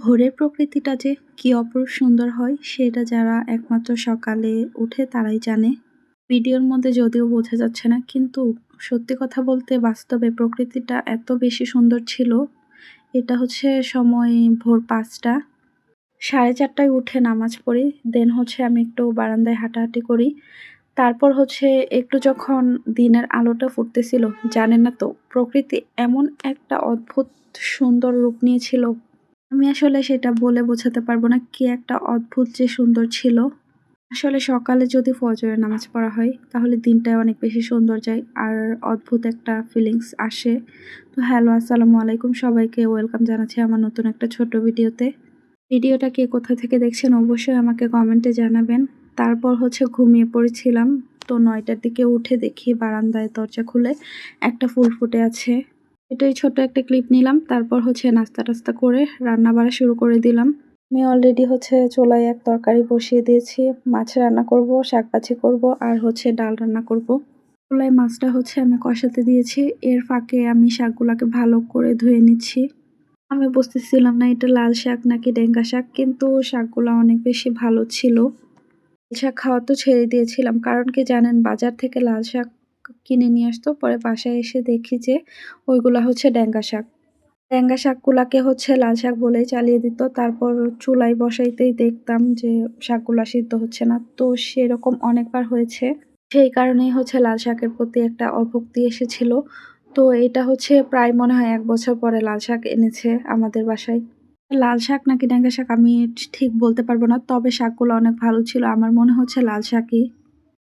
ভোরের প্রকৃতিটা যে কি অপরূপ সুন্দর হয়, সেটা যারা একমাত্র সকালে উঠে তারাই জানে। ভিডিওর মধ্যে যদিও বোঝা যাচ্ছে না, কিন্তু সত্যি কথা বলতে বাস্তবে প্রকৃতিটা এত বেশি সুন্দর ছিল। এটা হচ্ছে সময় ভোর পাঁচটা। সাড়ে চারটায় উঠে নামাজ পড়ি দেন হচ্ছে আমি একটু বারান্দায় হাঁটাহাঁটি করি। তারপর হচ্ছে একটু যখন দিনের আলোটা ফুটতেছিল, জানেন না তো, প্রকৃতি এমন একটা অদ্ভুত সুন্দর রূপ নিয়েছিল। আমি আসলে সেটা বলে বোঝাতে পারব না কি একটা অদ্ভুত যে সুন্দর ছিল। আসলে সকালে যদি ফজরের নামাজ পড়া হয়, তাহলে দিনটাই অনেক বেশি সুন্দর যায় আর অদ্ভুত একটা ফিলিংস আসে। তো হ্যালো, আসসালামু আলাইকুম সবাইকে। ওয়েলকাম জানাচ্ছি আমার নতুন একটা ছোট ভিডিওতে। ভিডিওটা কে কোথা থেকে দেখছেন অবশ্যই আমাকে কমেন্টে জানাবেন। তারপর হচ্ছে ঘুমিয়ে পড়েছিলাম, তো নয়টার দিকে উঠে দেখি বারান্দায় দরজা খুলে একটা ফুল ফুটে আছে। এটাই ছোট একটা ক্লিপ নিলাম, তারপর হচ্ছে নাস্তা টাস্তা করে রান্না বাড়া শুরু করে দিলাম। আমি অলরেডি হচ্ছে চুলায় এক তরকারি বসিয়ে দিয়েছি, মাছ রান্না করব শাক ভাজি করব আর হচ্ছে ডাল রান্না করব। চুলায় মাছটা হচ্ছে আমি কষাতে দিয়েছি, এর ফাঁকে আমি শাকগুলাকে ভালো করে ধুয়ে নিচ্ছি। আমি বুঝতেছিলাম না এটা লাল শাক নাকি ডেঙ্গা শাক, কিন্তু শাকগুলো অনেক বেশি ভালো ছিল। লাল শাক খাওয়া তো ছেড়ে দিয়েছিলাম, কারণ কি জানেন, বাজার থেকে লাল শাক কিনে নিয়ে আসতো। পরে বাসায় এসে দেখি যে ওইগুলা হচ্ছে ড্যাঙ্গা শাক। ড্যাঙ্গা শাকগুলাকে হচ্ছে লাল শাক বলেই চালিয়ে দিত। তারপর চুলায় বসাইতেই দেখতাম যে শাকগুলা সিদ্ধ হচ্ছে না। তো সেরকম অনেকবার হয়েছে। সেই কারণেই হচ্ছে লাল শাকের প্রতি একটা অভক্তি এসেছিল। তো এটা হচ্ছে প্রায় মনে হয় এক বছর পরে লাল শাক এনেছে আমাদের বাসায়। লাল শাক নাকি ড্যাঙ্গা শাক আমি ঠিক বলতে পারব না, তবে শাকগুলো অনেক ভালো ছিল। আমার মনে হচ্ছে লাল শাকই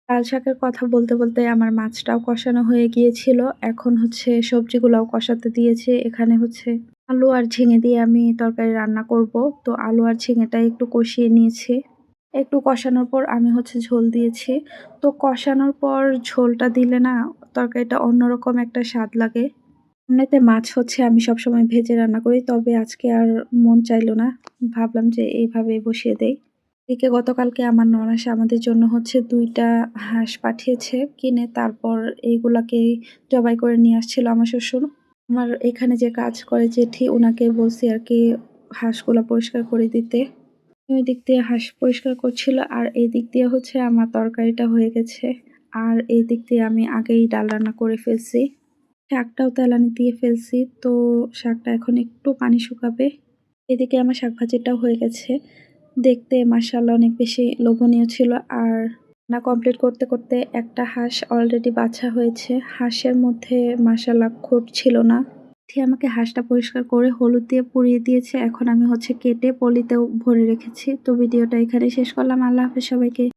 লাল শাকের কথা বলতে বলতে আমার মাছটাও কষানো হয়ে গিয়েছিল। এখন হচ্ছে সবজিগুলোও কষাতে দিয়েছে। এখানে হচ্ছে আলু আর ঝিঙে দিয়ে আমি তরকারি রান্না করব। তো আলু আর ঝিঙেটা একটু কষিয়ে নিয়েছি। একটু কষানোর পর আমি হচ্ছে ঝোল দিয়েছি। তো কষানোর পর ঝোলটা দিলে না তরকারিটা অন্যরকম একটা স্বাদ লাগে। এমনিতে মাছ হচ্ছে আমি সবসময় ভেজে রান্না করি, তবে আজকে আর মন চাইলো না। ভাবলাম যে এইভাবে বসিয়ে দেই। এদিকে গতকালকে আমার ননাস আমাদের জন্য হচ্ছে দুইটা হাঁস পাঠিয়েছে, কিনে তারপর এইগুলাকে জবাই করে নিয়ে আসছিল আমার শ্বশুর। আমার এখানে যে কাজ করে জেঠি ওনাকে বলছি আর কি হাঁসগুলো পরিষ্কার করে দিতে। ওই দিক দিয়ে হাঁস পরিষ্কার করছিল আর এই দিক দিয়ে হচ্ছে আমার তরকারিটা হয়ে গেছে। আর এই দিক দিয়ে আমি আগেই ডাল রান্না করে ফেলছি। শাকটাও তেলানি দিয়ে ফেলছি, তো শাকটা এখন একটু পানি শুকাবে। এদিকে আমার শাক ভাজিটাও হয়ে গেছে। দেখতে মার্শাল্লাহ অনেক বেশি লোভনীয় ছিল। আর না কমপ্লিট করতে করতে একটা হাঁস অলরেডি বাছা হয়েছে। হাঁসের মধ্যে মার্শাল্লাহ খোট ছিল না। ঠিক আমাকে হাঁসটা পরিষ্কার করে হলুদ দিয়ে পুড়িয়ে দিয়েছে। এখন আমি হচ্ছে কেটে পলিতেও ভরে রেখেছি। তো ভিডিওটা এখানে শেষ করলাম। আল্লাহ হাফেজ সবাইকে।